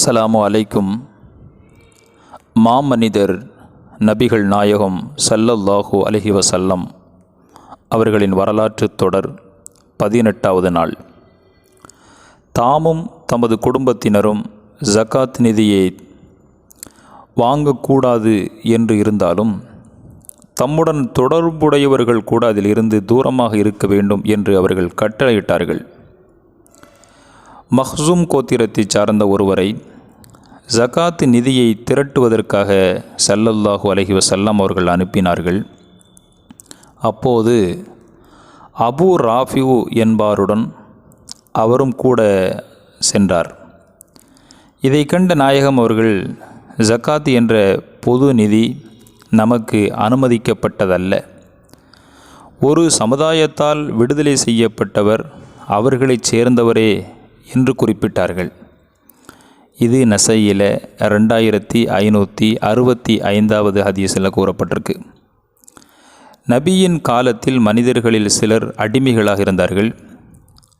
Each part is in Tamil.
அஸ்ஸலாமு அலைக்கும். மாமனிதர் நபிகள் நாயகம் சல்லல்லாஹு அலஹி வசல்லம் அவர்களின் வரலாற்றுத் தொடர் பதினெட்டாவது நாள். தாமும் தமது குடும்பத்தினரும் ஜக்காத் நிதியை வாங்கக்கூடாது என்று இருந்தாலும் தம்முடன் தொடர்புடையவர்கள் கூட அதில் இருந்து தூரமாக இருக்க வேண்டும் என்று அவர்கள் கட்டளையிட்டார்கள். மஹ்சூம் கோத்திரத்தை சார்ந்த ஒருவரை ஜகாத்து நிதியை திரட்டுவதற்காக சல்லல்லாஹு அலஹி வசல்லம் அவர்கள் அனுப்பினார்கள். அப்போது அபு ராஃபியூ என்பாருடன் அவரும் கூட சென்றார். இதை கண்ட நாயகம் அவர்கள் ஜக்காத் என்ற பொது நிதி நமக்கு அனுமதிக்கப்பட்டதல்ல. ஒரு சமுதாயத்தால் விடுதலை செய்யப்பட்டவர் அவர்களைச் சேர்ந்தவரே என்று குறிப்பிட்டார்கள். இது நசையில் ரெண்டாயிரத்தி ஐநூற்றி அறுபத்தி ஐந்தாவது ஹதீஸில் கூறப்பட்டிருக்கு. நபியின் காலத்தில் மனிதர்களில் சிலர் அடிமைகளாக இருந்தார்கள்.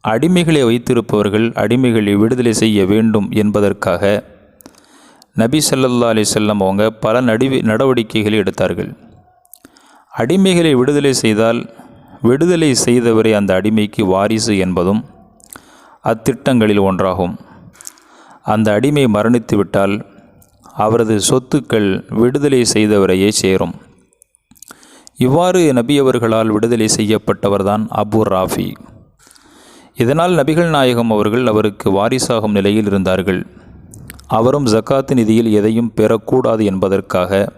அடிமைகளை வைத்திருப்பவர்கள் அடிமைகளை விடுதலை செய்ய வேண்டும் என்பதற்காக நபி ஸல்லல்லாஹு அலி செல்லம் அவங்க பல நடிவு நடவடிக்கைகளை எடுத்தார்கள். அடிமைகளை விடுதலை செய்தால் விடுதலை செய்தவரை அந்த அடிமைக்கு வாரிசு என்பதும் அத்திட்டங்களில் ஒன்றாகும். அந்த அடிமை மரணித்து விட்டால் அவரது சொத்துக்கள் விடுதலை செய்தவரையே சேரும். இவ்வாறு நபியவர்களால் விடுதலை செய்யப்பட்டவர்தான் அபு ராஃபி. இதனால் நபிகள் நாயகம் அவர்கள் அவருக்கு வாரிசாகும் நிலையில் இருந்தார்கள். அவரும் ஜக்காத்து நிதியில் எதையும் பெறக்கூடாது என்பதற்காக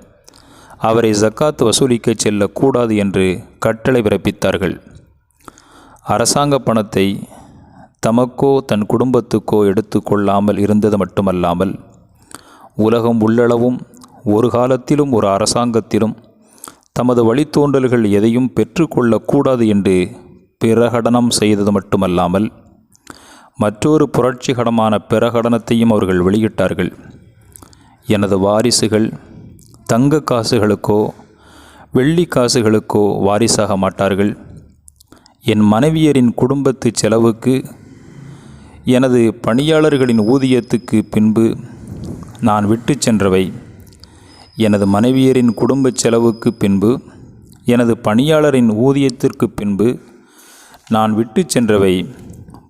அவரை ஜக்காத் வசூலிக்க செல்லக்கூடாது என்று கட்டளை பிறப்பித்தார்கள். அரசாங்க பணத்தை தமக்கோ தன் குடும்பத்துக்கோ எடுத்து கொள்ளாமல் இருந்தது மட்டுமல்லாமல் உலகம் உள்ளளவும் ஒரு காலத்திலும் ஒரு அரசாங்கத்திலும் தமது வழித்தோன்றல்கள் எதையும் பெற்றுக்கொள்ளக்கூடாது என்று பிரகடனம் செய்தது மட்டுமல்லாமல் மற்றொரு புரட்சிகரமான பிரகடனத்தையும் அவர்கள் வெளியிட்டார்கள். எனது வாரிசுகள் தங்க காசுகளுக்கோ வெள்ளி காசுகளுக்கோ வாரிசாக மாட்டார்கள். என் மனைவியரின் குடும்பத்து செலவுக்கு எனது பணியாளர்களின் ஊதியத்துக்கு பின்பு நான் விட்டு சென்றவை. எனது மனைவியரின் குடும்ப செலவுக்கு பின்பு எனது பணியாளரின் ஊதியத்திற்கு பின்பு நான் விட்டு சென்றவை.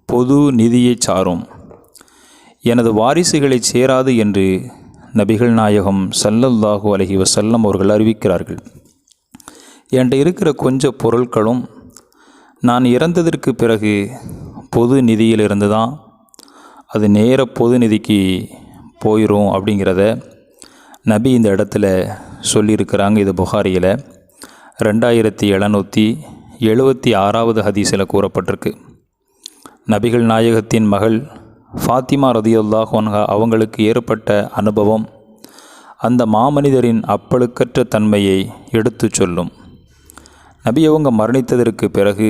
பொது நிதியைச் சாரும். எனது வாரிசுகளைச் சேராது என்று நபிகள் நாயகம் சல்லல்லாஹு அலஹி வசல்லம் அவர்கள் அறிவிக்கிறார்கள். என்கிட்ட இருக்கிற கொஞ்ச பொருட்களும் நான் இறந்ததற்கு பிறகு பொது நிதியிலிருந்து தான் அது நேர பொது நிதிக்கு போயிடும் அப்படிங்கிறத நபி இந்த இடத்துல சொல்லியிருக்கிறாங்க இது புகாரியில். ரெண்டாயிரத்தி எழுநூற்றி எழுபத்தி ஆறாவது ஹதீஸில் கூறப்பட்டிருக்கு. நபிகள் நாயகத்தின் மகள் ஃபாத்திமா ரதியுல்லாஹ் அவங்களுக்கு ஏற்பட்ட அனுபவம் அந்த மாமனிதரின் அப்பழுக்கற்ற தன்மையை எடுத்துச் சொல்லும். நபி அவங்க மரணித்ததற்கு பிறகு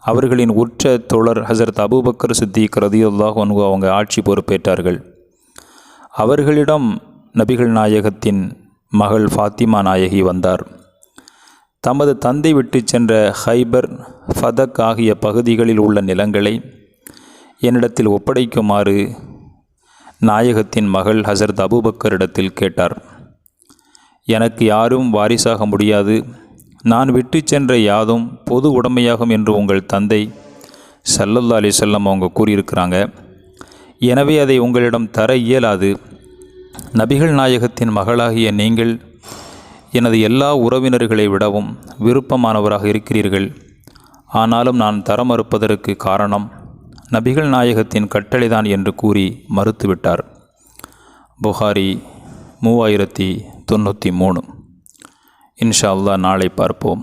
அவர்களின் உற்ற தோழர் ஹசரத் அபுபக்கர் சித்திக் ரதியுல்லாஹ் அவங்க ஆட்சி பொறுப்பேற்றார்கள். அவர்களிடம் நபிகள் நாயகத்தின் மகள் ஃபாத்திமா நாயகி வந்தார். தமது தந்தை விட்டு சென்ற ஹைபர் ஃபதக் ஆகிய பகுதிகளில் உள்ள நிலங்களை என்னிடத்தில் ஒப்படைக்குமாறு நாயகத்தின் மகள் ஹசரத் அபுபக்கரிடத்தில் கேட்டார். எனக்கு யாரும் வாரிசாக முடியாது. நான் விட்டு சென்ற யாதும் பொது உடைமையாகும் என்று உங்கள் தந்தை சல்லல்லா அலி செல்லம் அவங்க கூறியிருக்கிறாங்க. எனவே அதை உங்களிடம் தர இயலாது. நபிகள் நாயகத்தின் மகளாகிய நீங்கள் எனது எல்லா உறவினர்களை விடவும் விருப்பமானவராக இருக்கிறீர்கள். ஆனாலும் நான் தர மறுப்பதற்கு காரணம் நபிகள் நாயகத்தின் கட்டளைதான் என்று கூறி மறுத்துவிட்டார். புகாரி மூவாயிரத்தி தொண்ணூற்றி மூணு. இன்ஷா அல்லா நாளை பார்ப்போம்.